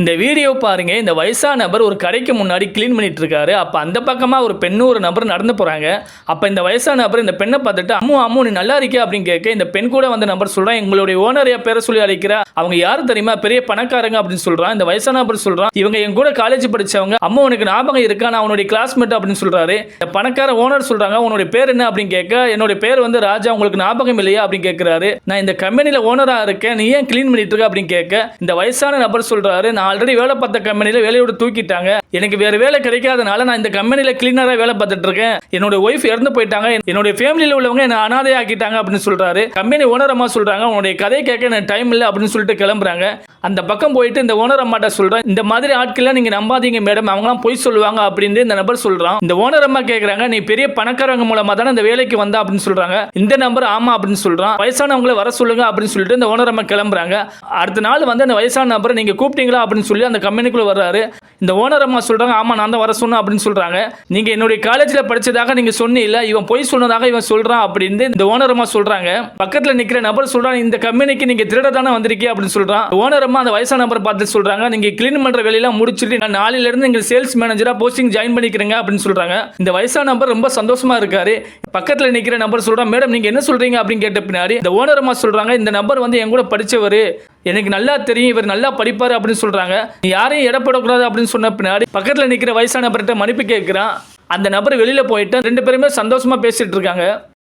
இந்த வீடியோ பாருங்க. இந்த வயசான நபர் ஒரு கடைக்கு முன்னாடி க்ளீன் பண்ணிட்டு இருக்காரு அப்ப அந்த பக்கமா ஒரு பெண்ணு ஒரு நபர் நடந்து போறாங்க. அப்ப இந்த வயசான நபர் இந்த பெண்ணை பார்த்துட்டு அம்மு அம்மு நீ நல்லா இருக்கே அப்படின்னு கேட்க இந்த பெண் கூட வந்த நபர் சொல்றான் எங்களுடைய ஓனர் பேரை சொல்லி அழைக்கிறா. அவங்க யாரு தெரியுமா? பெரிய பணக்காரங்க அப்படின்னு சொல்றான். இந்த வயசான நபர் சொல்றான் இவங்க என் கூட காலேஜ் படிச்சவங்க. அம்மா உனக்கு ஞாபகம் இருக்கா? நான் அவனுடைய கிளாஸ்மேட் அப்படின்னு சொல்றாரு. இந்த பணக்கார ஓனர் சொல்றாங்க உன்னுடைய பேர் என்ன? அப்படின்னு கேட்க என்னுடைய பேர் வந்து ராஜா உங்களுக்கு ஞாபகம் இல்லையா? அப்படின்னு கேட்கிறாரு நான் இந்த கம்பெனியில ஓனரா இருக்கேன். நீ ஏன் கிளீன் பண்ணிட்டு இருக்க? அப்படின்னு கேட்க இந்த வயசான நபர் சொல்றாரு நான் ஆல்ரெடி வேலை பார்த்த கம்பெனியில வேலையோட தூக்கிட்டாங்க. எனக்கு வேறு வேலை கிடைக்காதனால நான் இந்த கம்பெனியில் கிளீனராக வேலை பார்த்துட்டு இருக்கேன் என்னோட ஒய்ஃப் இறந்து போயிட்டாங்க. என்னுடைய ஃபேமிலியில் உள்ளவங்க என்ன அனாதை ஆக்கிட்டாங்க அப்படின்னு சொல்கிறாரு கம்பெனி ஓனர் அம்மா சொல்கிறாங்க உன்னுடைய கதையை கேட்க எனக்கு டைம் இல்லை அப்படின்னு சொல்லிட்டு கிளம்புறாங்க. அந்த பக்கம் போயிட்டு இந்த ஓனர் அம்மாட்ட சொல்கிறேன் இந்த மாதிரி ஆட்கள்லாம் நீங்கள் நம்பாதீங்க மேடம் அவங்களாம் பொய் சொல்லுவாங்க அப்படின்னு இந்த நபர் சொல்கிறான் இந்த ஓனர் அம்மா கேட்குறாங்க நீ பெரிய பணக்காரங்க மூலமாக தானே இந்த வேலைக்கு வந்தா? அப்படின்னு சொல்கிறாங்க இந்த நம்பர் ஆமாம் அப்படின்னு சொல்கிறான் வயசானவங்கள வர சொல்லுங்க அப்படின்னு சொல்லிட்டு இந்த ஓனர் அம்மா கிளம்புறாங்க. அடுத்த நாள் வந்து அந்த வயசான நபரை நீங்கள் கூப்பிட்டீங்களா அப்படின்னு சொல்லி அந்த கம்பெனிக்குள்ளே வர்றாரு. இந்த ஓனர் அம்மா சொல்றாங்க ஆமா நான் தான் வர சொன்னேன் அப்படின்னு சொல்றாங்க. நீங்க என்னுடைய காலேஜ்ல படிச்சதாக நீங்க சொன்னீங்க இவன் பொய் சொன்னதாக இவன் சொல்றான் அப்படின்னு இந்த ஓனர் அம்மா சொல்றாங்க. பக்கத்தில் நிற்கிற நபர் சொல்றான் இந்த கம்பெனிக்கு நீங்கள் திருட தானே வந்திருக்கீங்க அப்படின்னு சொல்கிறான் ஓனர் அம்மா அந்த வயசான நபரை பார்த்து சொல்றாங்க நீங்கள் கிளீன் பண்ணுற வேலையெல்லாம் முடிச்சுட்டு நான் நாளிலேருந்து எங்கள் சேல்ஸ் மேனேஜராக போஸ்டிங் ஜாயின் பண்ணிக்கிறேங்க அப்படின்னு சொல்கிறாங்க இந்த வயசான நபர் ரொம்ப சந்தோஷமா இருக்காரு. பக்கத்தில் நிற்கிற நபர் சொல்றான் மேடம் நீங்கள் என்ன சொல்கிறீங்க அப்படின்னு கேட்ட பின்னாடி இந்த ஓனர் அம்மா இந்த நபர் வந்து என் கூட படிச்சவர். எனக்கு நல்லா தெரியும் இவர் நல்லா படிப்பார் அப்படின்னு சொல்கிறாங்க நீ யாரையும் இடப்படக்கூடாது அப்படின்னு சொன்ன பின்னாடி பக்கத்தில் நிற்கிற வயசானவர்கிட்ட மன்னிப்பு கேட்குறான். அந்த நபர் வெளியில் போயிட்டு ரெண்டு பேருமே சந்தோஷமாக பேசிகிட்டு இருக்காங்க.